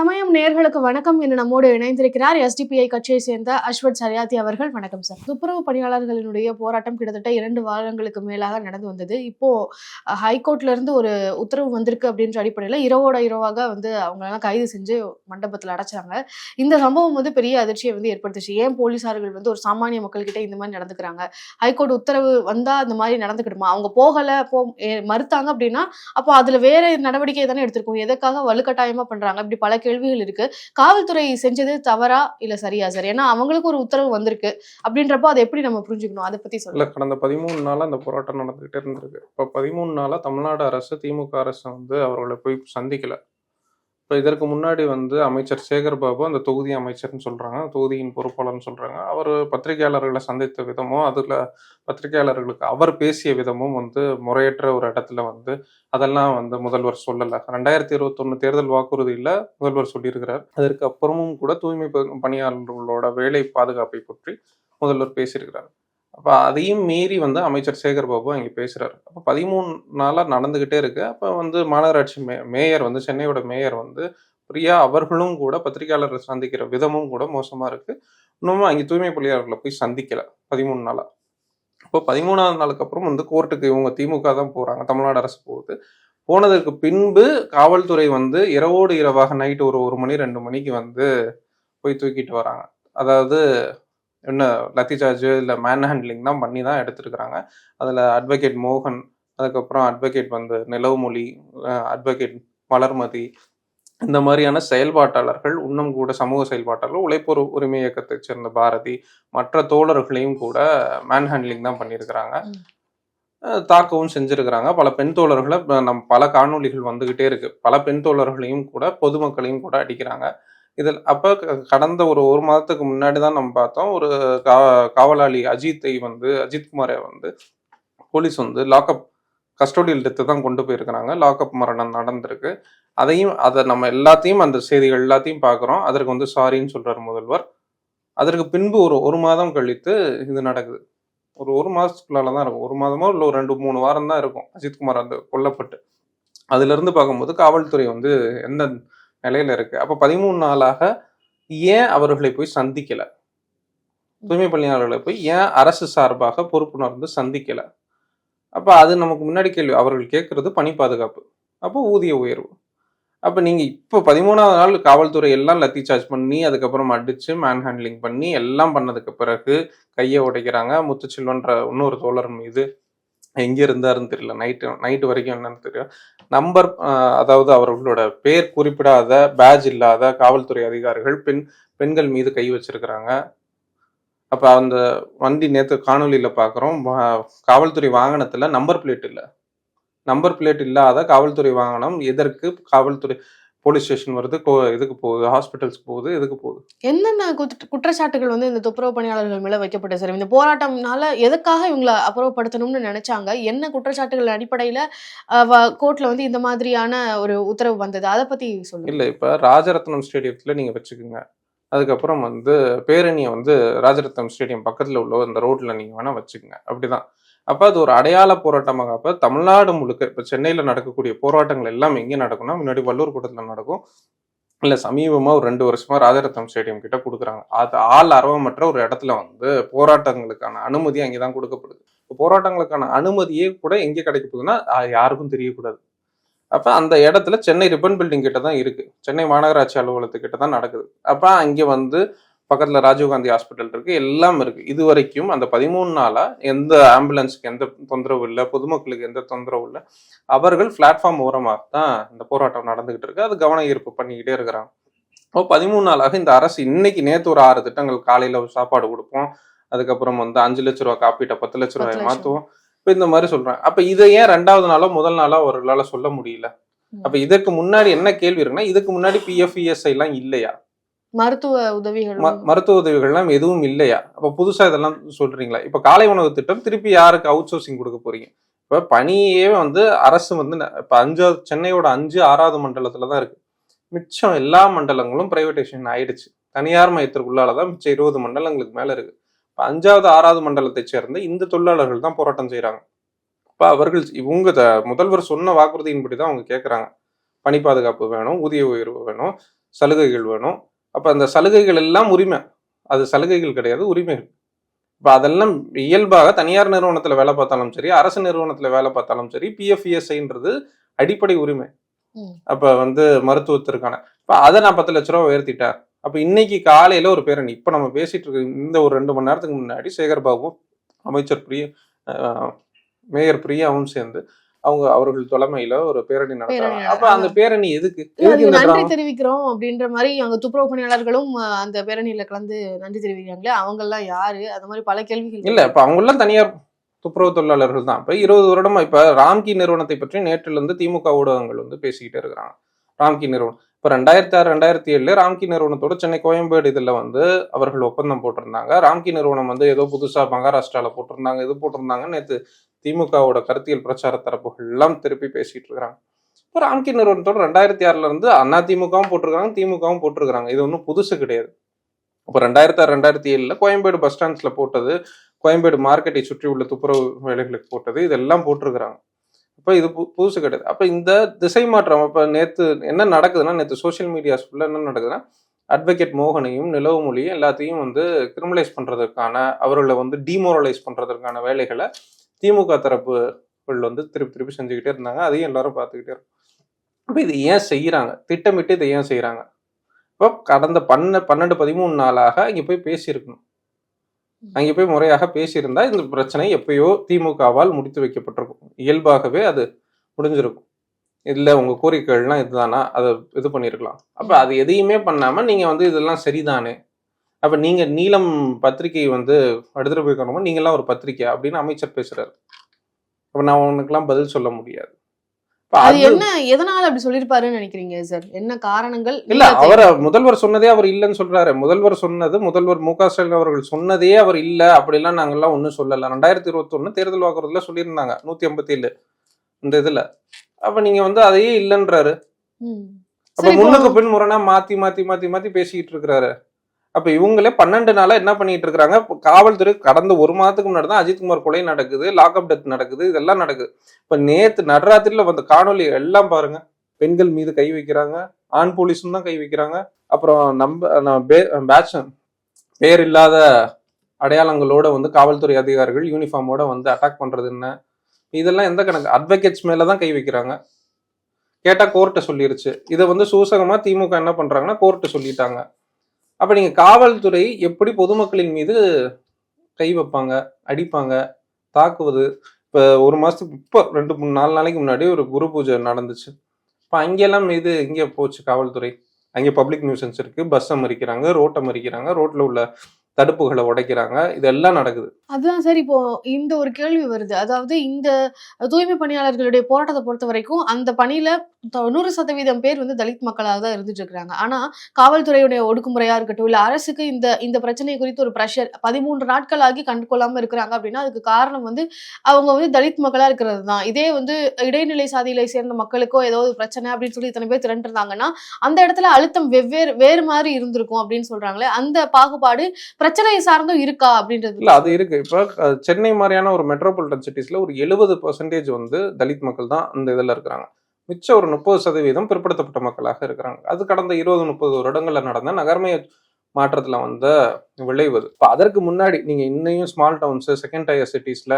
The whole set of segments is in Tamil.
சமயம் நேர்களுக்கு வணக்கம் என்று நம்மோடு இணைந்திருக்கிறார் எஸ்டிபிஐ கட்சியை சேர்ந்த அஸ்வத் சரியாத்தி அவர்கள். வணக்கம் சார் துப்புரவு பணியாளர்களினுடைய போராட்டம் கிட்டத்தட்ட இரண்டு வாரங்களுக்கு மேலாக நடந்து வந்தது. இப்போ ஹைகோர்ட்ல இருந்து ஒரு உத்தரவு வந்திருக்கு அப்படின்ற அடிப்படையில் இரவோட இரவாக வந்து அவங்களெல்லாம் கைது செஞ்சு மண்டபத்தில் அடைச்சாங்க. இந்த சம்பவம் வந்து பெரிய அதிர்ச்சியை வந்து ஏற்படுத்துச்சு. ஏன் போலீசார்கள் வந்து ஒரு சாமானிய மக்கள்கிட்ட இந்த மாதிரி நடந்துக்கிறாங்க? ஹைகோர்ட் உத்தரவு வந்தா இந்த மாதிரி நடந்துக்கிடுமா? அவங்க போகல போ மறுத்தாங்க அப்படின்னா அப்போ அதுல வேற நடவடிக்கை தானே எடுத்திருக்கோம். எதுக்காக வலுக்கட்டாயமா பண்றாங்க? இப்படி பல கேள்விகள் இருக்கு. காவல்துறை செஞ்சது தவறா இல்ல சரியா சார்? ஏன்னா அவங்களுக்கு ஒரு உத்தரவு வந்திருக்கு. அப்படின்றப்போ அதை எப்படி நம்ம புரிஞ்சுக்கணும்? அதை பத்தி சொல்ல கடந்த பதிமூணு நாளா அந்த போராட்டம் நடந்துகிட்டே இருந்திருக்கு. இப்போ பதிமூணு நாளா தமிழ்நாடு அரசு திமுக அரசு வந்து அவர்களை போய் சந்திக்கல. இப்போ இதற்கு முன்னாடி வந்து அமைச்சர் சேகர் பாபு அந்த தொகுதி அமைச்சர்னு சொல்கிறாங்க தொகுதியின் பொறுப்பாளர்னு சொல்கிறாங்க அவர் பத்திரிகையாளர்களை சந்தித்த விதமும் அதில் பத்திரிகையாளர்களுக்கு அவர் பேசிய விதமும் வந்து முறையற்ற ஒரு இடத்துல வந்து அதெல்லாம் வந்து முதல்வர் சொல்லலை. ரெண்டாயிரத்தி இருபத்தொன்னு தேர்தல் வாக்குறுதியில் முதல்வர் சொல்லியிருக்கிறார். அதற்கு அப்புறமும் கூட தூய்மை பணியாளர்களோட வேலை பாதுகாப்பை பற்றி முதல்வர் பேசியிருக்கிறார். அப்போ அதையும் மீறி வந்து அமைச்சர் சேகர் பாபு அங்கே பேசுகிறார் அப்போ பதிமூணு நாளாக நடந்துக்கிட்டே இருக்கு. அப்போ வந்து மாநகராட்சி மே மேயர் வந்து சென்னையோட மேயர் வந்து பிரியா அவர்களும் கூட பத்திரிகையாளர்களை சந்திக்கிற விதமும் கூட மோசமாக இருக்கு. இன்னமும் அங்கே தூய்மை பணியாளர்களை போய் சந்திக்கல பதிமூணு நாளாக இப்போ பதிமூணாவது நாளுக்கு அப்புறம் வந்து கோர்ட்டுக்கு இவங்க திமுக தான் போகிறாங்க தமிழ்நாடு அரசு போகுது. போனதற்கு பின்பு காவல்துறை வந்து இரவோடு இரவாக நைட்டு ஒரு ஒரு மணி ரெண்டு மணிக்கு வந்து போய் தூக்கிட்டு வராங்க. அதாவது என்ன லத்தி சார்ஜ் இல்லை மேன் ஹேண்ட்லிங் தான் பண்ணி தான் எடுத்திருக்கிறாங்க. அதில் அட்வொகேட் மோகன் அதுக்கப்புறம் அட்வொகேட் வந்து நிலவுமொழி அட்வொகேட் மலர்மதி இந்த மாதிரியான செயல்பாட்டாளர்கள் இன்னும் கூட சமூக செயல்பாட்டாளர்கள் உழைப்போர் உரிமை இயக்கத்தைச் சேர்ந்த பாரதி மற்ற தோழர்களையும் கூட மேன் ஹேண்ட்லிங் தான் பண்ணியிருக்கிறாங்க. தாக்கவும் செஞ்சிருக்கிறாங்க. பல பெண் தோழர்களை நம்ம பல காணொளிகள் வந்துகிட்டே இருக்கு. பல பெண் தோழர்களையும் கூட பொதுமக்களையும் கூட அடிக்கிறாங்க. இதில் அப்போ க- கடந்த ஒரு ஒரு மாதத்துக்கு முன்னாடி தான் நம்ம பார்த்தோம். ஒரு கா காவலாளி அஜித்தை வந்து அஜித்குமாரை வந்து போலீஸ் வந்து லாக்அப் கஸ்டோடியில் எடுத்து தான் கொண்டு போயிருக்கிறாங்க. லாக்அப் மரணம் நடந்திருக்கு. அதையும் அதை நம்ம எல்லாத்தையும் அந்த செய்திகள் எல்லாத்தையும் பார்க்குறோம். அதற்கு வந்து சாரின்னு சொல்கிறார் முதல்வர். அதற்கு பின்பு ஒரு ஒரு மாதம் கழித்து இது நடக்குது. ஒரு ஒரு மாதத்துக்குள்ளால தான் இருக்கும். ஒரு மாதமோ இல்லை ஒரு ரெண்டு மூணு வாரம் தான் இருக்கும். அஜித்குமார் அந்த கொல்லப்பட்டு. அதுலேருந்து பார்க்கும்போது காவல்துறை வந்து எந்த நிலையில இருக்கு. அப்ப பதிமூணு நாளாக ஏன் அவர்களை போய் சந்திக்கல? தூய்மை பணியாளர்களை போய் ஏன் அரசு சார்பாக பொறுப்புணர்ந்து சந்திக்கல? அப்ப அது நமக்கு முன்னாடி கேள்வி. அவர்கள் கேட்கறது பணி பாதுகாப்பு. அப்போ ஊதிய உயர்வு. அப்ப நீங்க இப்போ பதிமூணாவது நாள் காவல்துறை எல்லாம் லத்தி சார்ஜ் பண்ணி அதுக்கப்புறம் அடிச்சு மேன் ஹேண்ட்லிங் பண்ணி எல்லாம் பண்ணதுக்கு பிறகு கையை உடைக்கிறாங்க. முத்துச்செல்வன்ற இன்னொரு தோழர் மீது எங்கே இருந்தாருன்னு தெரியல. நைட்டு நைட்டு வரைக்கும் என்னன்னு தெரியும் நம்பர் அதாவது அவர்களோட பேர் குறிப்பிடாத பேஜ் இல்லாத காவல்துறை அதிகாரிகள் பெண் பெண்கள் மீது கை வச்சிருக்கிறாங்க. அப்போ அந்த வண்டி நேற்று காணொலியில் பார்க்குறோம் காவல்துறை வாகனத்தில் நம்பர் பிளேட் இல்லை. நம்பர் பிளேட் இல்லாத காவல்துறை வாகனம் எதற்கு? காவல்துறை போலீஸ் ஸ்டேஷன் வருது இதுக்கு போகுது ஹாஸ்பிட்டல்ஸ்க்கு போகுது எதுக்கு போகுது. என்னென்ன குற்ற- குற்றச்சாட்டுகள் வந்து இந்த துப்புரவு பணியாளர்கள் மேல வைக்கப்பட்டது சார் இந்த போராட்டம்னால எதுக்காக இவங்களை அப்புறப்படுத்தணும்னு நினைச்சாங்க? என்ன குற்றச்சாட்டுகள் அடிப்படையில கோர்ட்ல வந்து இந்த மாதிரியான ஒரு உத்தரவு வந்தது? அதை பத்தி சொல்லுங்க. இல்ல இப்ப ராஜரத்னம் ஸ்டேடியத்துல நீங்க வச்சுக்கோங்க. அதுக்கப்புறம் வந்து பேரணியை வந்து ராஜரத்னம் ஸ்டேடியம் பக்கத்துல உள்ள அந்த ரோட்ல நீங்க வேணா வச்சுக்கோங்க. அப்படிதான். அப்ப அது ஒரு அடையாள போராட்டமாக. அப்ப தமிழ்நாடு முழுக்க இப்ப சென்னையில நடக்கக்கூடிய போராட்டங்கள் எல்லாம் எங்க நடக்கும்னா முன்னாடி வள்ளூர் கூட்டத்துல நடக்கும். இல்ல சமீபமா ஒரு ரெண்டு வருஷமா ராஜரத்னம் ஸ்டேடியம் கிட்ட கொடுக்குறாங்க. அது ஆள் அரவமற்ற ஒரு இடத்துல வந்து போராட்டங்களுக்கான அனுமதி அங்கேதான் கொடுக்கப்படுது. போராட்டங்களுக்கான அனுமதியே கூட எங்க கிடைக்க போகுதுன்னா அது யாருக்கும் தெரியக்கூடாது. அப்ப அந்த இடத்துல சென்னை ரிப்பன் பில்டிங் கிட்ட தான் இருக்கு. சென்னை மாநகராட்சி அலுவலகத்துக்கிட்ட தான் நடக்குது. அப்ப அங்க வந்து பக்கத்துல ராஜீவ்காந்தி ஹாஸ்பிட்டல் இருக்கு எல்லாம் இருக்கு. இது வரைக்கும் அந்த பதிமூணு நாளா எந்த ஆம்புலன்ஸ்க்கு எந்த தொந்தரவு இல்லை பொதுமக்களுக்கு எந்த தொந்தரவும் இல்லை அவர்கள் பிளாட்ஃபார்ம் ஓரமாக தான் இந்த போராட்டம் நடந்துகிட்டு இருக்கு. அது கவன ஈர்ப்பு பண்ணிக்கிட்டே இருக்கிறாங்க. இப்போ பதிமூணு நாளாக இந்த அரசு இன்னைக்கு நேத்து ஒரு ஆறு திட்டங்கள் காலையில சாப்பாடு கொடுப்போம். அதுக்கப்புறம் வந்து அஞ்சு லட்ச ரூபா காப்பீட்டை பத்து லட்ச ரூபாய். மாத்துவோம். இப்போ இந்த மாதிரி சொல்றேன். அப்ப இதை ஏன் ரெண்டாவது நாளோ முதல் நாளோ அவர்களால சொல்ல முடியல. அப்ப இதற்கு முன்னாடி என்ன கேள்வி இருக்குன்னா இதுக்கு முன்னாடி பிஎஃப் இஎஸ்ஐ எல்லாம் இல்லையா? மருத்துவ உதவிகள் ம- மருத்துவ உதவிகள்லாம் எதுவும் இல்லையா? அப்ப புதுசா இதெல்லாம் சொல்றீங்களா? இப்ப காலை உணவு திட்டம் திருப்பி யாருக்கு அவுட் சோர்சிங் கொடுக்க போறீங்க? இப்ப பணியே வந்து அரசு வந்து இப்ப அஞ்சாவது சென்னையோட அஞ்சு ஆறாவது மண்டலத்துல தான் இருக்கு. மிச்சம் எல்லா மண்டலங்களும் பிரைவேடைசேஷன் ஆயிடுச்சு. தனியார் மையத்திற்குள்ளாலதான் மிச்சம் இருபது மண்டலங்களுக்கு மேல இருக்கு. இப்ப அஞ்சாவது ஆறாவது மண்டலத்தை சேர்ந்த இந்த தொழிலாளர்கள் தான் போராட்டம் செய்யறாங்க இப்ப அவர்கள் இவங்க முதல்வர் சொன்ன வாக்குறுதியின்படி தான் அவங்க கேட்கறாங்க பணி பாதுகாப்பு வேணும் ஊதிய உயர்வு வேணும் சலுகைகள் வேணும் அப்ப அந்த சலுகைகள் எல்லாம் உரிமை. அது சலுகைகள் கிடையாது உரிமைகள். இப்ப அதெல்லாம் இயல்பாக தனியார் நிறுவனத்துல வேலை பார்த்தாலும் சரி அரசு நிறுவனத்துல வேலை பார்த்தாலும் சரி பிஎஃப்இஎஸ்ஐன்றது அடிப்படை உரிமை. அப்ப வந்து மருத்துவத்திற்கான. இப்ப அதை நான் பத்து லட்ச ரூபா உயர்த்திட்டேன். அப்ப இன்னைக்கு காலையில ஒரு பேரணி இப்ப நம்ம பேசிட்டு இருக்க இந்த ஒரு ரெண்டு மணி நேரத்துக்கு முன்னாடி சேகர் பாபுவும் அமைச்சர் பிரிய மேயர் பிரியாவும் சேர்ந்து அவங்க அவர்கள் தலைமையில ஒரு பேரணி நடத்துறாங்க. அப்ப அந்த பேரணி எதுக்கு? நன்றி? தெரிவிக்கிறோம் அப்படின்ற மாதிரி அங்க துப்புரவு பணியாளர்களும் அந்த பேரணியில கலந்து நன்றி தெரிவிக்கிறாங்களே அவங்க எல்லாம் யாரு? அந்த மாதிரி பல கேள்விகள் இல்ல இப்ப அவங்க எல்லாம் தனியார் துப்புரவு தொழிலாளர்கள் தான். இப்ப இருபது வருடமா இப்ப ராம்கி நிறுவனத்தை பற்றி நேற்றுல இருந்து திமுக ஊடகங்கள் வந்து பேசிக்கிட்டே இருக்கிறாங்க. ராம்கி நிறுவனம். இப்ப ரெண்டாயிரத்தி ஆறு ரெண்டாயிரத்தி ஏழுல ராம்கி நிறுவனத்தோட சென்னை கோயம்பேடு இதுல வந்து அவர்கள் ஒப்பந்தம் போட்டிருந்தாங்க. ராம்கி நிறுவனம் வந்து ஏதோ புதுசா மகாராஷ்டிரால போட்டிருந்தாங்க இது போட்டிருந்தாங்க நேத்து திமுகவோட கருத்தியல் பிரச்சார தரப்புகள் எல்லாம் திருப்பி பேசிட்டு இருக்கிறாங்க. இப்போ ராம்கி நிறுவனத்தோட ரெண்டாயிரத்தி ஆறுல இருந்து அண்ணா திமுகவும் போட்டிருக்காங்க திமுகவும் போட்டிருக்காங்க இது ஒன்றும் புதுசு கிடையாது. இப்போ ரெண்டாயிரத்தி ஆறு ரெண்டாயிரத்தி ஏழில் கோயம்பேடு பஸ் ஸ்டாண்ட்ஸில் போட்டது கோயம்பேடு மார்க்கெட்டை சுற்றி உள்ள துப்புரவு வேலைகளுக்கு போட்டது இதெல்லாம் போட்டிருக்கிறாங்க. இப்போ இது பு- புதுசு கிடையாது. அப்போ இந்த திசை மாற்றம் இப்போ நேற்று என்ன நடக்குதுன்னா நேற்று சோஷியல் மீடியாஸ் ஃபுல்லாக என்ன நடக்குதுன்னா அட்வொகேட் மோகனையும் நிலவுமொழியும் எல்லாத்தையும் வந்து கிரிமினலைஸ் பண்ணுறதுக்கான அவர்களை வந்து டிமோரலைஸ் பண்ணுறதுக்கான வேலைகளை திமுக தரப்புகள் வந்து திருப்பி திருப்பி செஞ்சுக்கிட்டே இருந்தாங்க. அதையும் எல்லாரும் பார்த்துக்கிட்டே இருக்கும். அப்போ இது ஏன் செய்கிறாங்க திட்டமிட்டு இதை ஏன் செய்கிறாங்க இப்போ கடந்த பன்ன பன்னெண்டு பதிமூணு நாளாக இங்கே போய் பேசியிருக்கணும். அங்கே போய் முறையாக பேசியிருந்தா இந்த பிரச்சனை எப்பயோ திமுகவால் முடித்து வைக்கப்பட்டிருக்கும். இயல்பாகவே அது முடிஞ்சிருக்கும். இல்லை உங்கள் கோரிக்கைகள்லாம் இதுதானா? அதை இது பண்ணியிருக்கலாம் அப்போ அது எதையுமே பண்ணாமல் நீங்கள் வந்து இதெல்லாம் சரிதானே? அப்ப நீங்க நீலம் பத்திரிகை வந்து எடுத்துட்டு போய் காணுமா நீங்களாம் ஒரு பத்திரிக்கை அப்படின்னு அமைச்சர் பேசுறாரு. அப்ப நான் உனக்கெல்லாம் பதில் சொல்ல முடியாது. அது என்ன எதனால அப்படி சொல்லிருப்பாருன்னு நினைக்கிறீங்க சார் என்ன காரணங்கள்? இல்ல அவர முதல்வர் சொன்னதே அவர் இல்லைன்னு சொல்றாரு. முதல்வர் சொன்னது முதல்வர் மு க ஸ்டாலின் அவர்கள் சொன்னதே அவர் இல்ல அப்படிலாம் நாங்கெல்லாம் ஒண்ணும் சொல்லல. ரெண்டாயிரத்தி இருபத்தி ஒண்ணு தேர்தல் வாக்குறுதியில சொல்லியிருந்தாங்க நூத்தி ஐம்பத்தி ஏழு இந்த இதுல. அப்ப நீங்க வந்து அதையே இல்லைன்றாரு. அப்ப முன்னுக்கு பின் முரணா மாத்தி மாத்தி மாத்தி மாத்தி பேசிக்கிட்டு இருக்கிறாரு. அப்ப இவங்களே பன்னெண்டு நாளா என்ன பண்ணிட்டு இருக்காங்க காவல்துறை கடந்த ஒரு மாதத்துக்கு முன்னாடி தான் அஜித்குமார் கொலை நடக்குது லாக்அப் டெத் நடக்குது இதெல்லாம் நடக்குது. இப்ப நேத்து நடராத்திரியில வந்த காணொளி எல்லாம் பாருங்க. பெண்கள் மீது கை வைக்கிறாங்க ஆண் போலீஸும் தான் கை வைக்கிறாங்க. அப்புறம் நம்ம பேட்ச் பேர் இல்லாத அடையாளங்களோட வந்து காவல்துறை அதிகாரிகள் யூனிஃபார்மோட வந்து அட்டாக் பண்றது என்ன? இதெல்லாம் எந்த கணக்கு? அட்வொகேட்ஸ் மேல தான் கை வைக்கிறாங்க. கேட்டா கோர்ட்டை சொல்லிருச்சு. இதை வந்து சூசகமா திமுக என்ன பண்றாங்கன்னா கோர்ட்டு சொல்லிட்டாங்க. அப்போ நீங்கள் காவல்துறை எப்படி பொதுமக்களின் மீது கை வைப்பாங்க அடிப்பாங்க தாக்குவது? இப்போ ஒரு மாதத்துக்கு இப்போ ரெண்டு மூணு நாலு நாளைக்கு முன்னாடி ஒரு குரு பூஜை நடந்துச்சு. இப்போ அங்கெல்லாம் இது இங்கே போச்சு காவல்துறை? அங்கே பப்ளிக் நியூசன்ஸ் இருக்குது பஸ்ஸை மறிக்கிறாங்க ரோட்டை மறிக்கிறாங்க. ரோட்டில் உள்ள தடுப்புகளை உடைக்கிறாங்க. இதெல்லாம் நடக்குது. அதுதான் சார் இப்போ இந்த ஒரு கேள்வி வருது. அதாவது இந்த தூய்மை பணியாளர்களுடைய போராட்டத்தை பொறுத்த வரைக்கும் அந்த பணியில தொண்ணூறு சதவீதம் பேர் வந்து தலித் மக்களாக தான் இருந்துட்டு இருக்காங்க ஆனா காவல்துறையுடைய ஒடுக்குமுறையா இருக்கட்டும் இல்ல அரசுக்கு இந்த இந்த பிரச்சனை குறித்து ஒரு ப்ரெஷர் பதிமூன்று நாட்கள் ஆகி கண்டுகொள்ளாம இருக்கிறாங்க அப்படின்னா அதுக்கு காரணம் வந்து அவங்க வந்து தலித் மக்களா இருக்கிறது தான். இதே வந்து இடைநிலை சாதியிலை சேர்ந்த மக்களுக்கோ ஏதோ ஒரு பிரச்சனை அப்படின்னு சொல்லி இத்தனை பேர் திரண்டிருந்தாங்கன்னா அந்த இடத்துல அழுத்தம் வெவ்வேறு வேறு மாதிரி இருந்திருக்கும் அப்படின்னு சொல்றாங்களே அந்த பாகுபாடு பிரச்சனையை சார்ந்தும் இருக்கா அப்படின்றது? இல்லை அது இருக்கு. இப்போ சென்னை மாதிரியான ஒரு மெட்ரோபாலிட்டன் சிட்டிஸ்ல ஒரு எழுபது பர்சன்டேஜ் வந்து தலித் மக்கள் தான் அந்த இதுல இருக்கிறாங்க. மிச்சம் ஒரு முப்பது சதவீதம் பிற்படுத்தப்பட்ட மக்களாக இருக்கிறாங்க. அது கடந்த இருபது முப்பது வருடங்களில் நடந்த நகர்மைய மாற்றத்துல வந்த விளைவு இப்போ அதற்கு முன்னாடி நீங்க இன்னையும் ஸ்மால் டவுன்ஸ் செகண்ட் டயர் சிட்டிஸ்ல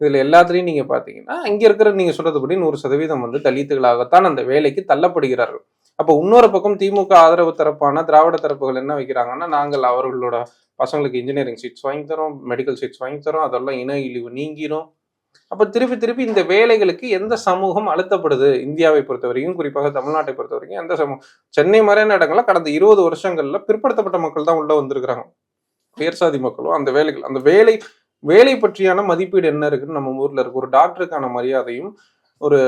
இதுல எல்லாத்துலேயும் நீங்க பார்த்தீங்கன்னா இங்க இருக்கிற நீங்க சொல்றதுபடி நூறு சதவீதம் வந்து தலித்துகளாகத்தான் அந்த வேலைக்கு தள்ளப்படுகிறார்கள். அப்போ இன்னொரு பக்கம் திமுக ஆதரவு தரப்பான திராவிட தரப்புகள் என்ன வைக்கிறாங்கன்னா நாங்கள் அவர்களோட பசங்களுக்கு இன்ஜினியரிங் சீட்ஸ் வாங்கி தரோம் மெடிக்கல் சீட்ஸ் வாங்கி தரோம் அதெல்லாம் இன இழிவு நீங்கிரும். அப்போ திருப்பி திருப்பி இந்த வேலைகளுக்கு எந்த சமூகம் அழுத்தப்படுது? இந்தியாவை பொறுத்த வரைக்கும் குறிப்பாக தமிழ்நாட்டை பொறுத்த வரைக்கும் எந்த சமூகம்? சென்னை மாதிரியான இடங்கள்ல கடந்த இருபது வருஷங்கள்ல பிற்படுத்தப்பட்ட மக்கள் தான் உள்ள வந்திருக்கிறாங்க. பேர்சாதி மக்களும் அந்த வேலைகள் அந்த வேலை வேலை பற்றியான மதிப்பீடு என்ன இருக்குன்னு நம்ம ஊர்ல இருக்கு. ஒரு டாக்டருக்கான மரியாதையும் ஒரு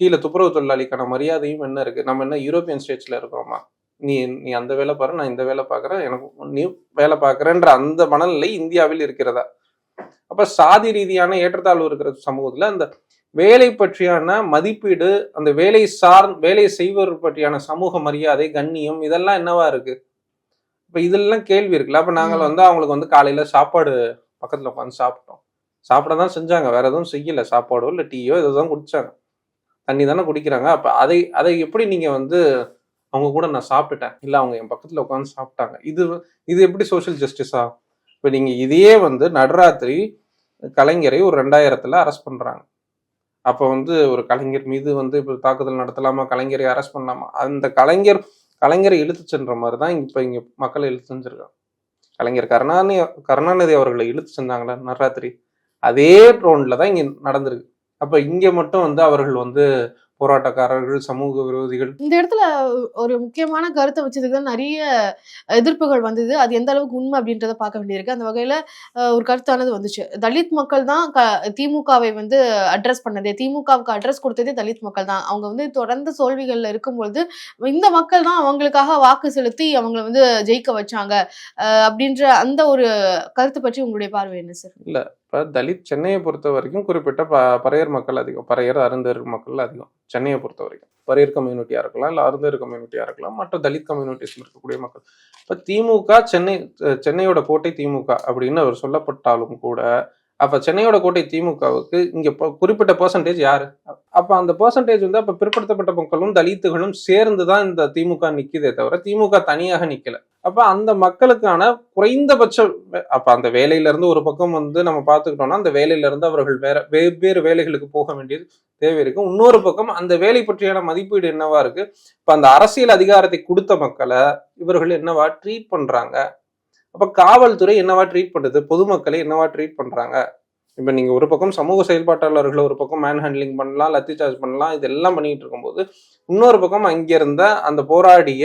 கீழே துப்புரவு தொழிலாளிக்கான மரியாதையும் என்ன இருக்கு? நம்ம என்ன யூரோப்பியன் ஸ்டேட்ஸ்ல இருக்கிறோமா? நீ நீ அந்த வேலை பாரு நான் இந்த வேலை பார்க்கறேன் எனக்கு நீ வேலை பார்க்கறேன்ற அந்த மனநிலை இந்தியாவில் இருக்கிறதா? அப்ப சாதி ரீதியான ஏற்றத்தாழ்வு இருக்கிற சமூகத்துல அந்த வேலை பற்றியான மதிப்பீடு அந்த வேலை சார் வேலை செய்வர் பற்றியான சமூக மரியாதை கண்ணியம் இதெல்லாம் என்னவா இருக்கு? இப்ப இதெல்லாம் கேள்வி இருக்குல்ல அப்ப நாங்கள். வந்து அவங்களுக்கு வந்து காலையில சாப்பாடு பக்கத்துல உட்காந்து சாப்பிட்டோம். சாப்பிட தான் செஞ்சாங்க வேற எதுவும் செய்யல சாப்பாடோ இல்ல டீயோ ஏதோ தான் குடிச்சாங்க. தண்ணி தானே குடிக்கிறாங்க அப்ப அதை அதை எப்படி நீங்க வந்து அவங்க கூட நான் சாப்பிட்டுட்டேன். இல்லை அவங்க என் பக்கத்தில் உட்காந்து சாப்பிட்டாங்க. இது இது எப்படி சோஷியல் ஜஸ்டிஸா இப்போ நீங்கள் இதையே வந்து நடராத்திரி கலைஞரை ஒரு ரெண்டாயிரத்தில் அரெஸ்ட் பண்ணுறாங்க அப்போ வந்து ஒரு கலைஞர் மீது வந்து இப்போ தாக்குதல் நடத்தலாமா? கலைஞரை அரெஸ்ட் பண்ணலாமா? அந்த கலைஞர் கலைஞரை இழுத்து சென்ற மாதிரி தான் இப்போ இங்கே மக்களை இழுத்து செஞ்சுருக்காங்க. கலைஞர் கருணாநிதி கருணாநிதி அவர்களை இழுத்து செஞ்சாங்களே நவராத்திரி அதே ட்ரோன்ல தான் இங்கே நடந்திருக்கு. அப்போ இங்கே மட்டும் வந்து அவர்கள் வந்து போராட்டக்காரர்கள் சமூக விரோதிகள். இந்த இடத்துல ஒரு முக்கியமான கருத்தை வச்சதுக்கு தான் நிறைய எதிர்ப்புகள் வந்தது. அது எந்த அளவுக்கு உண்மை அப்படின்றத பார்க்க வேண்டியிருக்கு. அந்த வகையில ஒரு கருத்தானது வந்துச்சு. தலித் மக்கள் தான் க- திமுகவை வந்து அட்ரஸ் பண்ணதே. திமுகவுக்கு அட்ரஸ் கொடுத்ததே தலித் மக்கள் தான். அவங்க வந்து தொடர்ந்து தோல்விகள்ல இருக்கும்பொழுது இந்த மக்கள் தான் அவங்களுக்காக வாக்கு செலுத்தி அவங்களை வந்து ஜெயிக்க வச்சாங்க. அஹ், அப்படின்ற அந்த ஒரு கருத்து பற்றி உங்களுடைய பார்வை என்ன சார் இப்போ தலித் சென்னையை பொறுத்த வரைக்கும் குறிப்பிட்ட ப பறையர் மக்கள் அதிகம் பறையர் அருந்தர் மக்கள் அதிகம் சென்னையை பொறுத்த வரைக்கும். பறையர் கம்யூனிட்டியாக இருக்கலாம் இல்லை அருந்தர் கம்யூனிட்டியாக இருக்கலாம் மற்ற தலித் கம்யூனிட்டிஸ் இருக்கக்கூடிய மக்கள். இப்போ திமுக சென்னை சென்னையோட கோட்டை திமுக அப்படின்னு அவர் சொல்லப்பட்டாலும் கூட அப்போ சென்னையோட கோட்டை திமுகவுக்கு இங்கே குறிப்பிட்ட பெர்சன்டேஜ் யார்? அப்போ அந்த பர்சன்டேஜ் வந்து அப்போ பிற்படுத்தப்பட்ட மக்களும் தலித்துகளும் சேர்ந்து தான் இந்த திமுக நிற்கிதே தவிர திமுக தனியாக நிற்கலை அப்போ அந்த மக்களுக்கான குறைந்தபட்ச அப்போ அந்த வேலையிலேருந்து ஒரு பக்கம் வந்து நம்ம பார்த்துக்கிட்டோம்னா அந்த வேலையிலேருந்து அவர்கள் வேற வெவ்வேறு வேலைகளுக்கு போக வேண்டியது தேவை இருக்கும் இன்னொரு பக்கம் அந்த வேலை பற்றியான மதிப்பீடு என்னவா இருக்கு? இப்போ அந்த அரசியல் அதிகாரத்தை கொடுத்த மக்களை இவர்கள் என்னவா ட்ரீட் பண்ணுறாங்க அப்போ காவல்துறை என்னவா ட்ரீட் பண்ணுது பொதுமக்களை என்னவா ட்ரீட் பண்ணுறாங்க இப்போ நீங்கள் ஒரு பக்கம் சமூக செயல்பாட்டாளர்களை ஒரு பக்கம் மேன் ஹேண்ட்லிங் பண்ணலாம் லத்தி சார்ஜ் பண்ணலாம் இதெல்லாம் பண்ணிகிட்டு இருக்கும்போது இன்னொரு பக்கம் அங்கிருந்த அந்த போராடிய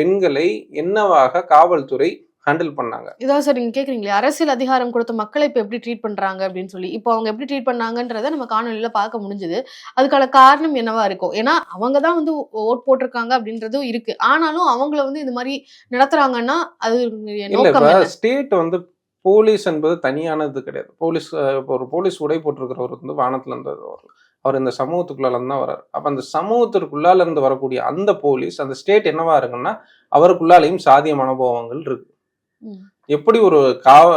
பெண்களை என்னவாக காவல்துறை ஹேண்டில் பண்ணாங்க? இதான் சார் நீங்க கேக்குறீங்களே அரசியல் அதிகாரம் கொடுத்த மக்களை இப்ப எப்படி ட்ரீட் பண்றாங்க அப்படின்னு சொல்லி. இப்போ அவங்க எப்படி ட்ரீட் பண்ணாங்கன்றத நம்ம காணொலியில பார்க்க முடிஞ்சது. அதுக்கான காரணம் என்னவா இருக்கும் ஏன்னா அவங்க தான் வந்து ஓட் போட்டிருக்காங்க அப்படின்றதும் இருக்கு. ஆனாலும் அவங்கள வந்து இந்த மாதிரி நடத்துறாங்கன்னா அது? ஸ்டேட் வந்து போலீஸ் என்பது தனியானது கிடையாது. போலீஸ் ஒரு போலீஸ் உடை போட்டிருக்கிறவர் வந்து வானத்துல இருந்து வரல அவர் இந்த சமூகத்துக்குள்ளால இருந்து தான் வர்றாரு. அப்ப அந்த சமூகத்திற்குள்ளால இருந்து வரக்கூடிய அந்த போலீஸ் அந்த ஸ்டேட் என்னவா இருக்குன்னா அவருக்குள்ளாலையும் சாதிய மனோபாவங்கள் இருக்கு. எப்படி ஒரு காவ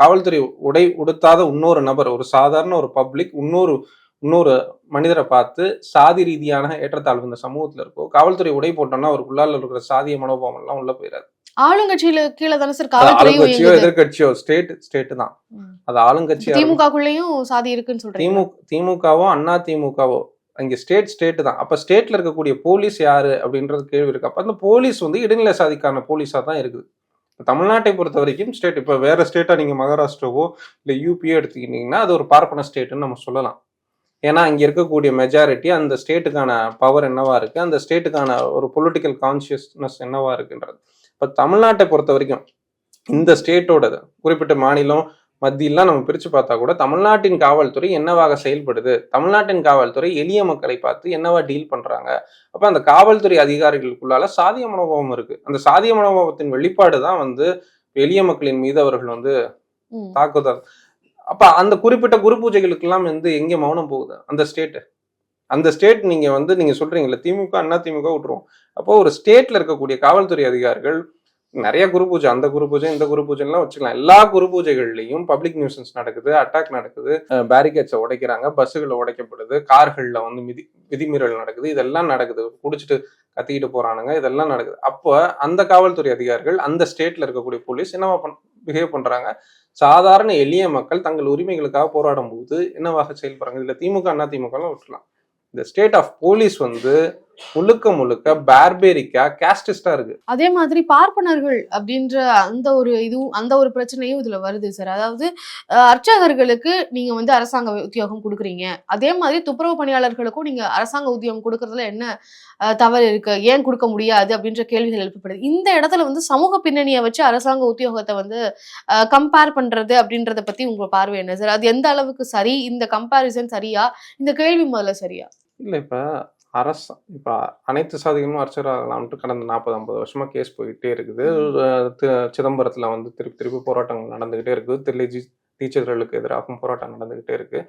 காவல்துறை உடை உடுத்தாத இன்னொரு நபர் ஒரு சாதாரண ஒரு பப்ளிக் இன்னொரு இன்னொரு மனிதரை பார்த்து சாதி ரீதியான ஏற்றத்தாழ்வு இந்த சமூகத்துல இருக்கோ காவல்துறை உடை போட்டோம்னா அவருக்குள்ளால இருக்கிற சாதிய மனோபாவம் எல்லாம் உள்ள போயிடாது ஆளுங்கட்சியில கீழே தானே சார் ஆளுங்கட்சியோ எதிர்கட்சியோ ஸ்டேட் ஸ்டேட் தான். அது ஆளுங்கட்சியா இருக்கும். திமுகக்குள்ளேயும் சாதி இருக்குன்னு சொல்றீங்க. திமுக திமுகவோ அண்ணா திமுகவோ அங்க ஸ்டேட் ஸ்டேட் தான். அப்ப ஸ்டேட்ல இருக்கக்கூடிய போலீஸ் யாரு அப்படின்றது கேள்வி இருக்கு. அப்ப அந்த போலீஸ் வந்து இடைநிலை சாதிக்கான போலீஸா தான் இருக்குது. தமிழ்நாட்டை பொறுத்த வரைக்கும் ஸ்டேட் இப்ப வேற ஸ்டேட்டா நீங்க மகாராஷ்டிராவோ இல்ல யூபியோ எடுத்துக்கிட்டீங்கன்னா அது ஒரு பார்ப்பன ஸ்டேட்னு நம்ம சொல்லலாம். ஏன்னா அங்க இருக்கக்கூடிய மெஜாரிட்டி அந்த ஸ்டேட்டுக்கான பவர் என்னவா இருக்கு? அந்த ஸ்டேட்டுக்கான ஒரு பொலிட்டிக்கல் கான்சியஸ்னஸ் என்னவா இருக்குன்றது. இப்ப தமிழ்நாட்டை பொறுத்த வரைக்கும் இந்த ஸ்டேட்டோடது குறிப்பிட்ட மாநிலம் மத்தியெல்லாம் நம்ம பிரிச்சு பார்த்தா கூட தமிழ்நாட்டின் காவல்துறை என்னவாக செயல்படுது? தமிழ்நாட்டின் காவல்துறை எளிய மக்களை பார்த்து என்னவா டீல் பண்றாங்க? அப்ப அந்த காவல்துறை அதிகாரிகளுக்குள்ளால சாதிய மனோபாவம் இருக்கு. அந்த சாதிய மனோபாவத்தின் வெளிப்பாடு தான் வந்து எளிய மக்களின் மீது அவர்கள் வந்து. தாக்குதல். அப்ப அந்த குறிப்பிட்ட குரு பூஜைகளுக்கெல்லாம் வந்து எங்க மௌனம் போகுது? அந்த ஸ்டேட் அந்த ஸ்டேட் நீங்க வந்து நீங்க சொல்றீங்கல்ல திமுக அண்ணா திமுக விட்டுருவோம் அப்போ ஒரு ஸ்டேட்ல இருக்கக்கூடிய காவல்துறை அதிகாரிகள் நிறைய குரு பூஜை அந்த குரு பூஜை இந்த குரு பூஜைலாம் வச்சுக்கலாம். எல்லா குரு பூஜைகள்லையும் பப்ளிக் நியூசன்ஸ் நடக்குது அட்டாக் நடக்குது பேரிகேட்ஸை உடைக்கிறாங்க பஸ்ஸுகளை உடைக்கப்படுது கார்களில் வந்து மிதி விதிமீறல் நடக்குது. இதெல்லாம் நடக்குது. குடிச்சிட்டு கத்திக்கிட்டு போறானுங்க. இதெல்லாம் நடக்குது. அப்போ அந்த காவல்துறை அதிகாரிகள் அந்த ஸ்டேட்ல இருக்கக்கூடிய போலீஸ் என்னவா பண் பிஹேவ் பண்றாங்க? சாதாரண எளிய மக்கள் தங்கள் உரிமைகளுக்காக போராடும் போது என்னவாக செயல்படுறாங்க? இதுல திமுக அண்ணா திமுக விட்டுலாம் இந்த ஸ்டேட் ஆஃப் போலீஸ் வந்து முழுக்க முழுக்க பார்பேரிக்கா கேஸ்டிஸ்டா இருக்கு. அதே மாதிரி பார்ப்பனர்கள் அப்படின்ற அந்த ஒரு இதுவும் அந்த ஒரு பிரச்சனையும் இதுல வருது சார் அதாவது அர்ச்சகர்களுக்கு நீங்க வந்து அரசாங்க உத்தியோகம் கொடுக்குறீங்க. அதே மாதிரி துப்புரவு பணியாளர்களுக்கும் நீங்க அரசாங்க உத்தியோகம் கொடுக்கறதுல என்ன தவறு இருக்கு? ஏன் கொடுக்க முடியாது? அப்படின்ற கேள்விகள் எழுப்பப்படுது. இந்த இடத்துல வந்து சமூக பின்னணியை வச்சு அரசாங்க உத்தியோகத்தை வந்து கம்பேர் பண்றது அப்படின்றத பத்தி உங்க பார்வை என்ன சார் அது எந்த அளவுக்கு சரி? இந்த கம்பேரிசன் சரியா? இந்த கேள்வி முதல்ல சரியா? இல்ல இப்ப அரச இப்ப அனைத்து சாதிகளும் அர்ச்சகராகலாம்ட்டு கடந்த நாற்பது ஐம்பது வருஷமா கேஸ் போயிட்டே இருக்குது. சிதம்பரத்துல வந்து திருப்பி திருப்பி போராட்டங்கள் நடந்துகிட்டே இருக்குது. தில்லைஜி டீச்சர்களுக்கு எதிராகவும் போராட்டம் நடந்துகிட்டே இருக்கு.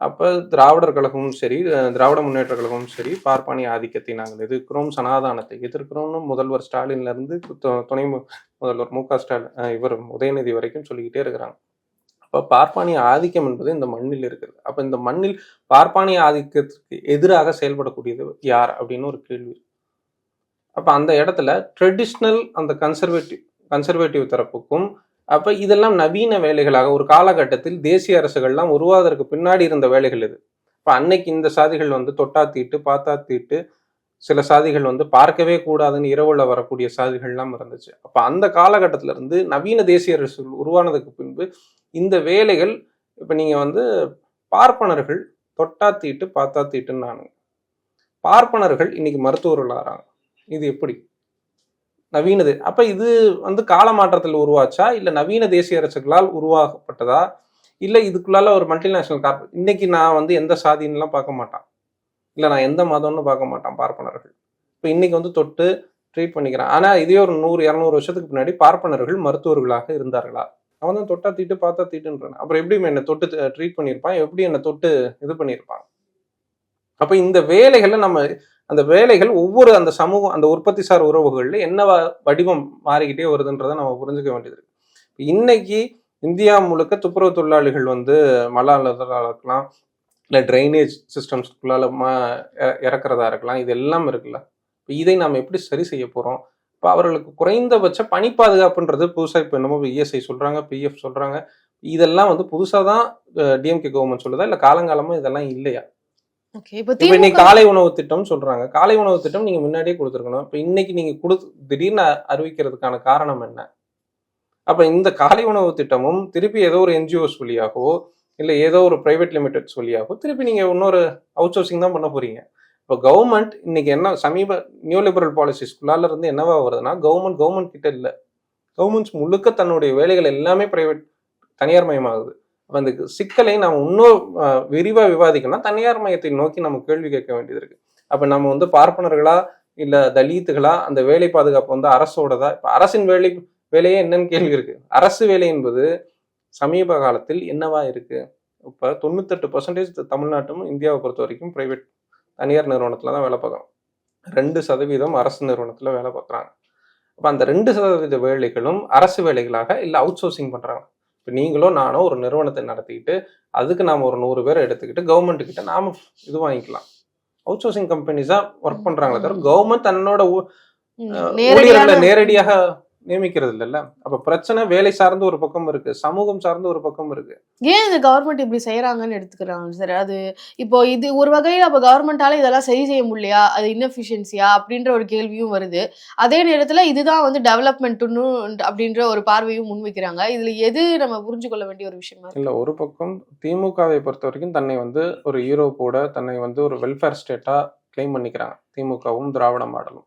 அப்ப திராவிடர் கழகமும் சரி திராவிட முன்னேற்ற கழகமும் சரி பார்ப்பானிய ஆதிக்கத்தை நாங்கள் எதிர்க்கிறோம் சனாதானத்தை எதிர்க்கிறோம்னு முதல்வர் ஸ்டாலின்ல இருந்து து- துணை முதல்வர் மு க ஸ்டாலின் இவர் உதயநிதி வரைக்கும் சொல்லிக்கிட்டே இருக்கிறாங்க. அப்ப பார்ப்பானிய ஆதிக்கம் என்பது இந்த மண்ணில் இருக்குது அப்ப இந்த மண்ணில் பார்ப்பானிய ஆதிக்கத்திற்கு எதிராக செயல்படக்கூடியது யார் அப்படின்னு ஒரு கேள்வி. அப்ப அந்த இடத்துல ட்ரெடிஷ்னல் அந்த கன்சர்வேட்டிவ் கன்சர்வேட்டிவ் தரப்புக்கும் அப்ப இதெல்லாம் நவீன வேலைகளாக ஒரு காலகட்டத்தில் தேசிய அரசுகள்லாம் உருவாவதற்கு பின்னாடி இருந்த வேலைகள் இது. இப்போ அன்னைக்கு இந்த சாதிகள் வந்து தொட்டா தீட்டு பாத்தா தீட்டு சில சாதிகள் வந்து பார்க்கவே கூடாதுன்னு இரவுல வரக்கூடிய சாதிகள்லாம் இருந்துச்சு. அப்ப அந்த காலகட்டத்தில இருந்து நவீன தேசிய அரசு உருவானதுக்கு பின்பு இந்த வேலைகள் இப்ப நீங்க வந்து பார்ப்பனர்கள் தொட்டா தீட்டு பார்த்தா தீட்டுன்னு நானுங்க பார்ப்பனர்கள் இன்னைக்கு மருத்துவர்களாகிறாங்க இது எப்படி? நவீனது. அப்ப இது வந்து கால மாற்றத்தில் உருவாச்சா? இல்ல நவீன தேசிய அரசுகளால் உருவாக்கப்பட்டதா? இல்ல இதுக்குள்ளால ஒரு மல்டிநேஷனல் கார்பரேட் இன்னைக்கு நான் வந்து எந்த சாதின்லாம் பார்க்க மாட்டான். இல்ல நான் எந்த மதம்னு பார்க்க மாட்டான் பார்ப்பனர்கள். இப்ப இன்னைக்கு வந்து தொட்டு ட்ரீட் பண்ணிக்கிறான். ஆனா இதே ஒரு நூறு இரநூறு வருஷத்துக்கு பின்னாடி பார்ப்பனர்கள் மருத்துவர்களாக இருந்தார்களா? அவன் தான் தொட்டா தீட்டு பார்த்தா தீட்டுன்றான். அப்புறம் எப்படி என்னை தொட்டு ட்ரீட் பண்ணியிருப்பான்? எப்படி என்னை தொட்டு இது பண்ணியிருப்பான்? அப்ப இந்த வேலைகளை நம்ம அந்த வேலைகள் ஒவ்வொரு அந்த சமூகம் அந்த உற்பத்தி சார் உறவுகளில் என்ன வடிவம் மாறிக்கிட்டே வருதுன்றதை நம்ம புரிஞ்சுக்க வேண்டியது இருக்கு. இன்னைக்கு இந்தியா முழுக்க துப்புரவு தொழிலாளிகள் வந்து மலாளர்களாக இருக்கலாம் இல்லை ட்ரைனேஜ் சிஸ்டம்ஸ்குள்ளால ம இறக்குறதா இருக்கலாம். இது எல்லாம் இருக்குல்ல. இப்போ இதை நாம் எப்படி சரி செய்ய போறோம்? இப்போ அவர்களுக்கு குறைந்தபட்ச பணி பாதுகாப்புன்றது புதுசாக இப்போ என்னமோ இஎஸ்ஐ சொல்றாங்க பிஎஃப் சொல்றாங்க. இதெல்லாம் வந்து புதுசாக தான் டிஎம்கே கவர்மெண்ட் சொல்லுதா? இல்லை காலங்காலமா இதெல்லாம் இல்லையா? இப்போ இன்னைக்கு காலை உணவு திட்டம் சொல்றாங்க. காலை உணவு திட்டம் நீங்க முன்னாடியே கொடுத்துருக்கணும். இப்ப இன்னைக்கு நீங்க கொடு திடீர்னு அறிவிக்கிறதுக்கான காரணம் என்ன? அப்ப இந்த காலை உணவு திட்டமும் திருப்பி ஏதோ ஒரு என்ஜிஓஸ் வழியாகவோ இல்லை ஏதோ ஒரு ப்ரைவேட் லிமிடெட் சொல்லியாகும் திருப்பி நீங்கள் இன்னொரு அவுட் சோர்சிங் தான் பண்ண போறீங்க. இப்போ கவர்மெண்ட் இன்னைக்கு என்ன சமீப நியூ லிபரல் பாலிசிஸ்குள்ளால இருந்து என்னவா வருதுன்னா கவர்மெண்ட் கவர்மெண்ட் கிட்ட இல்லை. கவர்மெண்ட்ஸ் முழுக்க தன்னுடைய வேலைகள் எல்லாமே பிரைவேட் தனியார் மயமாகுது. அப்ப அந்த சிக்கலை நாம் இன்னும் விரிவாக விவாதிக்கணும்னா தனியார் மையத்தை நோக்கி நம்ம கேள்வி கேட்க வேண்டியது இருக்கு. அப்போ நம்ம வந்து பார்ப்பனர்களா இல்லை தலித்துகளா அந்த வேலை பாதுகாப்பு வந்து அரசோடதா? இப்போ அரசின் வேலை வேலையே என்னன்னு கேள்வி இருக்கு. அரசு வேலை என்பது சமீப காலத்தில் என்னவா இருக்கு? இப்ப தொண்ணூத்தெட்டு பர்சன்டேஜ் தமிழ்நாட்டும் இந்தியாவை பொறுத்த வரைக்கும் பிரைவேட் தனியார் நிறுவனத்துல தான் வேலை பார்க்குறோம் ரெண்டு சதவீதம் அரசு நிறுவனத்துல வேலை பார்க்குறாங்க. அப்ப அந்த ரெண்டு சதவீத வேலைகளும் அரசு வேலைகளாக இல்ல அவுட் சோர்சிங் பண்றாங்க. இப்போ நீங்களோ நானோ ஒரு நிறுவனத்தை நடத்திக்கிட்டு அதுக்கு நாம ஒரு நூறு பேரை எடுத்துக்கிட்டு கவர்மெண்ட் கிட்ட நாம இது வாங்கிக்கலாம். அவுட் சோர்சிங் கம்பெனிஸா ஒர்க் பண்றாங்களே தவிர கவர்மெண்ட் தன்னோட ஊழியர்களை நேரடியாக நியமிக்கிறது இல்லைல்ல அப்ப பிரச்சனை வேலை சார்ந்த ஒரு பக்கம் இருக்கு சமூகம் சார்ந்த ஒரு பக்கம் இருக்கு. ஏன் இந்த கவர்மெண்ட் இப்படி செய்யறாங்கன்னு எடுத்துக்கிறாங்க சார் அது இப்போ இது ஒரு வகையில் அப்போ கவர்மெண்டால இதெல்லாம் சரி செய்ய முடியலையா? அது இன்எஃபிஷியன்சியா அப்படின்ற ஒரு கேள்வியும் வருது. அதே நேரத்துல இதுதான் வந்து டெவலப்மெண்ட்னு அப்படின்ற ஒரு பார்வையும் முன்வைக்கிறாங்க. இதுல எது நம்ம புரிஞ்சு கொள்ள வேண்டிய ஒரு விஷயமா இல்ல ஒரு பக்கம் திமுகவை பொறுத்த வரைக்கும் தன்னை வந்து ஒரு யூரோப்போட தன்னை வந்து ஒரு வெல்ஃபேர் ஸ்டேட்டா கிளைம் பண்ணிக்கிறாங்க. திமுகவும் திராவிட மாடலும்.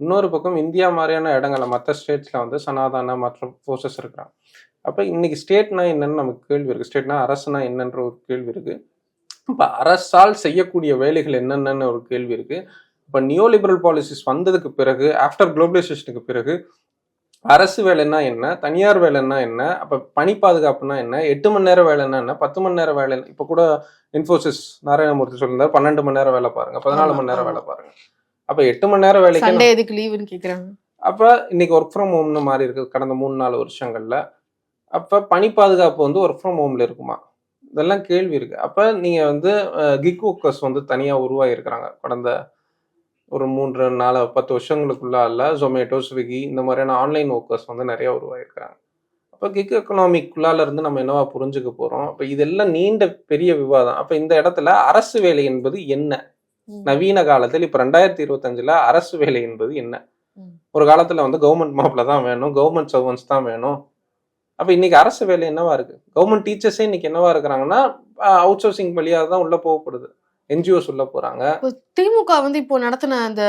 இன்னொரு பக்கம் இந்தியா மாதிரியான இடங்கள்ல மற்ற ஸ்டேட்ஸ்ல வந்து சனாதன மற்ற ஃபோர்ஸஸ் இருக்கிறாங்க. அப்ப இன்னைக்கு ஸ்டேட்னா என்னன்னு நமக்கு கேள்வி இருக்கு. ஸ்டேட்னா அரசுனா என்னன்ற ஒரு கேள்வி இருக்கு. இப்ப அரசால் செய்யக்கூடிய வேலைகள் என்னென்னு ஒரு கேள்வி இருக்கு. இப்ப நியோ லிபரல் பாலிசிஸ் வந்ததுக்கு பிறகு ஆஃப்டர் குளோபலைசேஷனுக்கு பிறகு அரசு வேலைன்னா என்ன தனியார் வேலைன்னா என்ன அப்ப பணி பாதுகாப்புனா என்ன எட்டு மணி நேரம் வேலைன்னா என்ன பத்து மணி நேரம் வேலை இப்ப கூட இன்ஃபோசிஸ் நாராயணமூர்த்தி சொல்லியிருந்தார் பன்னெண்டு மணி நேரம் வேலை பாருங்க பதினாலு மணி நேரம். வேலை பாருங்க. அப்ப எட்டு மணி நேரம் வேலைக்கு சண்டே எதுக்கு லீவுன்னு கேக்குறாங்க. அப்ப இன்னைக்கு ஒர்க் ஃப்ரம் ஹோம்னு மாறி இருக்கு கடந்த மூணு நாலு வருஷங்கள்ல. அப்ப பணி பாதுகாப்பு வந்து ஒர்க் ஃப்ரம் ஹோம்ல இருக்குமா? இதெல்லாம் கேள்வி இருக்கு. அப்ப நீங்க வந்து கிக் ஒர்க்கர்ஸ் வந்து தனியா உருவாகி இருக்கிறாங்க கடந்த ஒரு மூன்று நாலு பத்து வருஷங்களுக்குள்ளால ஜொமேட்டோ ஸ்விக்கி இந்த மாதிரியான ஆன்லைன் ஒர்க்கர்ஸ் வந்து நிறைய உருவாகிருக்கிறாங்க அப்போ கிக் எக்கனாமிக்குள்ளால இருந்து நம்ம என்னவா புரிஞ்சுக்க போறோம்? அப்ப இதெல்லாம் நீண்ட பெரிய விவாதம். அப்ப இந்த இடத்துல அரசு வேலை என்பது என்ன. நவீன காலத்தில் இப்ப ரெண்டாயிரத்தி இருபத்தஞ்சுல அரசு வேலை என்பது என்ன. ஒரு காலத்துல வந்து கவர்மெண்ட் மாப்ல தான் வேணும் கவர்மெண்ட் சர்வன்ஸ் தான் வேணும். அப்ப இன்னைக்கு அரசு வேலை என்னவா இருக்கு? கவர்மெண்ட் டீச்சர்ஸே இன்னைக்கு என்னவா இருக்கிறாங்கன்னா அவுட் சோர்சிங் வழியாக தான் உள்ள போகப்படுது. என்ஜிஓஸ் உள்ள போறாங்க. திமுக வந்து இப்போ நடத்தின அந்த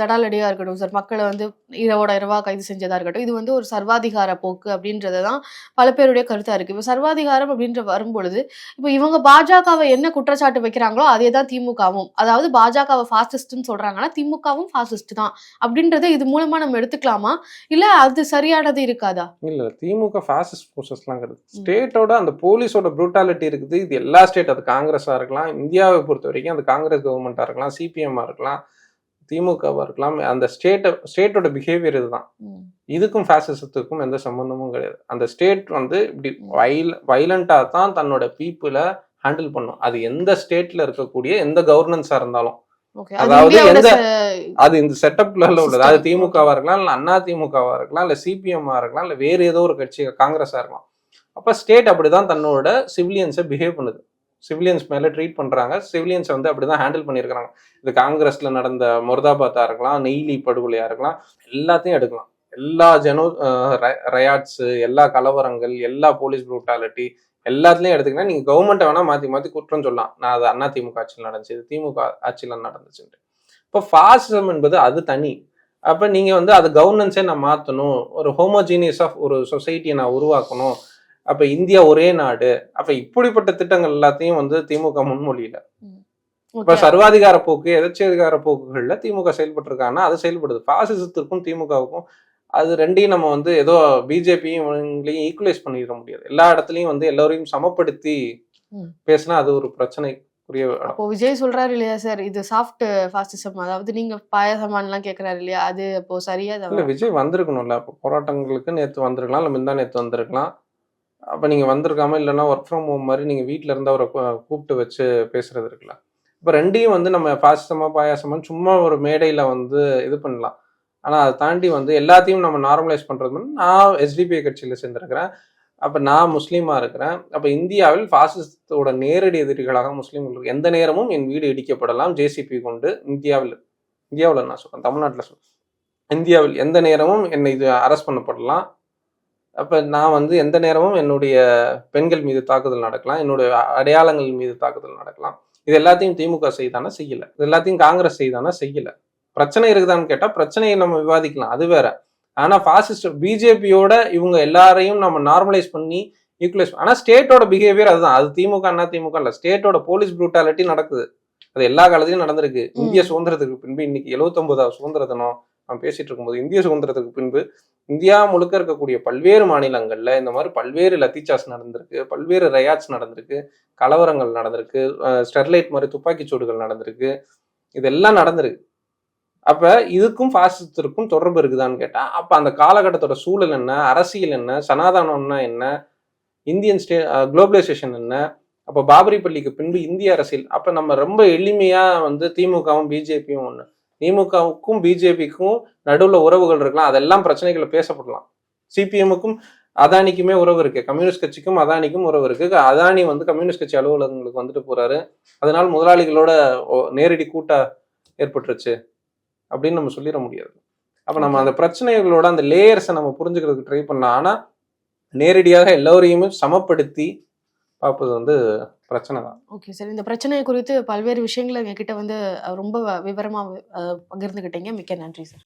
தடாலடியா இருக்கட்டும் சார் மக்களை வந்து இரவோட இரவா கைது செஞ்சதா இருக்கட்டும் இது வந்து ஒரு சர்வாதிகார போக்கு அப்படின்றது தான் பல பேருடைய கருத்தா இருக்கு. இப்போ சர்வாதிகாரம் அப்படின்ற வரும்பொழுது இப்போ இவங்க பாஜகவை என்ன குற்றச்சாட்டு வைக்கிறாங்களோ அதே தான் திமுகவும். அதாவது பாஜகவை ஃபாசிஸ்ட்னு சொல்றாங்கன்னா திமுகவும் ஃபாசிஸ்ட் தான் அப்படின்றத இது மூலமா நம்ம எடுத்துக்கலாமா? இல்ல அது சரியானது இருக்காதா? இல்ல திமுக ஃபாசிஸ்ட் ஃபோர்ஸஸ்லாம் கிடையாது. ஸ்டேட்டோட அந்த போலீஸோட ப்ரூட்டாலிட்டி இருக்குது. இது எல்லா ஸ்டேட் அது காங்கிரஸா இருக்கலாம் இந்தியாவை பொறுத்த வரைக்கும் அது காங்கிரஸ் கவர்மெண்டா இருக்கலாம் சிபிஎம்மா இருக்கலாம் திமுகவா இருக்கலாம் அந்த ஸ்டேட்டை ஸ்டேட்டோட பிஹேவியர் இதுதான். இதுக்கும் ஃபேசிசத்துக்கும் எந்த சம்பந்தமும் கிடையாது. அந்த ஸ்டேட் வந்து இப்படி வைல் வைலண்டா தான் தன்னோட பீப்புளை ஹேண்டில் பண்ணும். அது எந்த ஸ்டேட்ல இருக்கக்கூடிய எந்த கவர்னன்ஸா இருந்தாலும். அதாவது அது எந்த- அது இந்த செட்டப்ல உள்ளது. அது திமுகவா இருக்கலாம் இல்ல அண்ணா திமுகவா இருக்கலாம் இல்ல சிபிஎம்மா இருக்கலாம் இல்ல வேற ஏதோ ஒரு கட்சி காங்கிரஸா இருக்கலாம். அப்ப ஸ்டேட் அப்படிதான் தன்னோட சிவிலியன்ஸை பிஹேவ் பண்ணுது. சிவிலியன்ஸ் மேலே ட்ரீட் பண்ணுறாங்க சிவிலியன்ஸ் வந்து அப்படிதான் ஹேண்டில் பண்ணியிருக்காங்க இது காங்கிரஸில் நடந்த முர்தாபாத்தாக இருக்கலாம் நெய்லி படுகொலையாக இருக்கலாம் எல்லாத்தையும் எடுக்கலாம். எல்லா ஜெனோ ரயாட்ஸு எல்லா கலவரங்கள் எல்லா போலீஸ் ப்ரூட்டாலிட்டி எல்லாத்துலேயும் எடுத்துக்கினா நீங்கள் கவர்மெண்ட்டை வேணால் மாற்றி மாற்றி குற்றம் சொல்லலாம். நான் அது அண்ணா திமுக ஆட்சியில் நடந்துச்சு. இது திமுக ஆட்சியில் நடந்துச்சுன்ட்டு. இப்போ ஃபாசிசம் என்பது அது தனி. அப்போ நீங்கள் வந்து அது கவர்னன்ஸே நான் மாற்றணும் ஒரு ஹோமோஜீனியஸ் ஆஃப் ஒரு சொசைட்டியை நான் உருவாக்கணும். அப்ப இந்தியா ஒரே நாடு. அப்ப இப்படிப்பட்ட திட்டங்கள் எல்லாத்தையும் வந்து திமுக முன்மொழியில. இப்ப. சர்வாதிகார போக்கு எதச்சதிகார போக்குகள்ல திமுக செயல்பட்டு இருக்காங்கன்னா அது செயல்படுது. பாசிசத்திற்கும் திமுகவுக்கும் அது ரெண்டையும் நம்ம வந்து ஏதோ பிஜேபியும் இவங்களையும் ஈக்குவலைஸ் பண்ணிட முடியாது. எல்லா இடத்துலயும் வந்து எல்லோரையும் சமப்படுத்தி. பேசினா அது ஒரு இடம். அப்போ விஜய் சொல்றாரு இல்லையா சார்? இது சாஃப்ட் ஃபாசிசம் அதாவது நீங்க பாயசமான்லாம் கேக்குறாரு இல்லையா? அது அப்போ சரியா இல்ல? விஜய் வந்திருக்கணும்ல. இப்போ போராட்டங்களுக்கு நேத்து வந்திருக்கலாம் இல்ல முந்தா நேத்து வந்திருக்கலாம். அப்போ நீங்கள் வந்திருக்காம இல்லைன்னா ஒர்க் ஃப்ரம் ஹோம் மாதிரி நீங்கள் வீட்டில் இருந்து அவரை கூப்பிட்டு வச்சு பேசுறது இருக்கலாம். இப்போ ரெண்டையும் வந்து நம்ம பாசிசமாக பாயாசமாக சும்மா ஒரு மேடையில் வந்து இது பண்ணலாம். ஆனால் அதை தாண்டி வந்து எல்லாத்தையும் நம்ம நார்மலைஸ் பண்ணுறது வந்து நான் எஸ்டிபிஐ கட்சியில் சேர்ந்துருக்கிறேன். அப்போ நான் முஸ்லீமாக இருக்கிறேன். அப்போ இந்தியாவில் பாசிசத்தோட நேரடி எதிரிகளாக முஸ்லீம்கள் எந்த நேரமும் என் வீடு இடிக்கப்படலாம். ஜேசிபி கொண்டு இந்தியாவில் இந்தியாவில் நான் சொல்கிறேன் தமிழ்நாட்டில் சொல்கிறேன் இந்தியாவில் எந்த நேரமும் என்னை இது அரெஸ்ட் பண்ணப்படலாம். அப்ப நான் வந்து எந்த நேரமும் என்னுடைய பெண்கள் மீது தாக்குதல் நடக்கலாம் என்னுடைய அடையாளங்கள் மீது தாக்குதல் நடக்கலாம். இது எல்லாத்தையும் திமுக செய்தானா செய்யல. இது எல்லாத்தையும் காங்கிரஸ் செய்தானா செய்யல. பிரச்சனை இருக்குதான்னு கேட்டா பிரச்சனையை நம்ம விவாதிக்கலாம். அது வேற. ஆனா பாசிஸ்ட் பிஜேபியோட இவங்க எல்லாரையும் நம்ம நார்மலைஸ் பண்ணி ஈக்குவலைஸ் ஆனா ஸ்டேட்டோட பிஹேவியர் அதுதான். அது திமுக அண்ணா திமுக இல்ல. ஸ்டேட்டோட போலீஸ் ப்ரூட்டாலிட்டி நடக்குது. அது எல்லா காலத்திலும் நடந்திருக்கு. இந்திய சுதந்திரத்துக்கு பின்பு இன்னைக்கு 79வது சுதந்திர தினம் நம்ம பேசிட்டு இருக்கும்போது இந்திய சுதந்திரத்துக்கு பின்பு இந்தியா முழுக்க இருக்கக்கூடிய பல்வேறு மாநிலங்கள்ல இந்த மாதிரி பல்வேறு லத்திச்சாஸ் நடந்திருக்கு பல்வேறு ரயாட்ஸ் நடந்திருக்கு கலவரங்கள் நடந்திருக்கு ஸ்டெர்லைட் மாதிரி துப்பாக்கி சூடுகள் நடந்திருக்கு. இதெல்லாம் நடந்திருக்கு. அப்ப இதுக்கும் பாசிசத்திற்கும் தொடர்பு இருக்குதான்னு கேட்டா அப்ப அந்த காலகட்டத்தோட சூழல் என்ன அரசியல் என்ன சனாதானம்னா என்ன இந்தியன் ஸ்டே குளோபலைசேஷன் என்ன அப்ப பாபரி பள்ளிக்கு பின்பு இந்திய அரசியல் அப்ப நம்ம ரொம்ப எளிமையா வந்து திமுகவும் பிஜேபியும் ஒண்ணு. திமுகவுக்கும் பிஜேபிக்கும் நடுவில் உறவுகள் இருக்கலாம். அதெல்லாம் பிரச்சனைகளை பேசப்படலாம். சிபிஎம்முக்கும் அதானிக்குமே உறவு இருக்கு. கம்யூனிஸ்ட் கட்சிக்கும் அதானிக்கும் உறவு இருக்கு. அதானி வந்து கம்யூனிஸ்ட் கட்சி அலுவலகங்களுக்கு வந்துட்டு போறாரு. அதனால முதலாளிகளோட நேரடி கூட்டா ஏற்பட்டுருச்சு அப்படின்னு நம்ம சொல்லிட முடியாது. அப்ப நம்ம அந்த பிரச்சனைகளோட அந்த லேயர்ஸை நம்ம புரிஞ்சுக்கிறதுக்கு ட்ரை பண்ணலாம். ஆனா நேரடியாக எல்லோரையுமே சமப்படுத்தி பார்ப்பது வந்து பிரச்சனை தான். Okay sir. இந்த பிரச்சனை குறித்து பல்வேறு விஷயங்களை எங்ககிட்ட வந்து ரொம்ப விவரமாக பகிர்ந்துக்கிட்டீங்க மிக்க நன்றி சார்.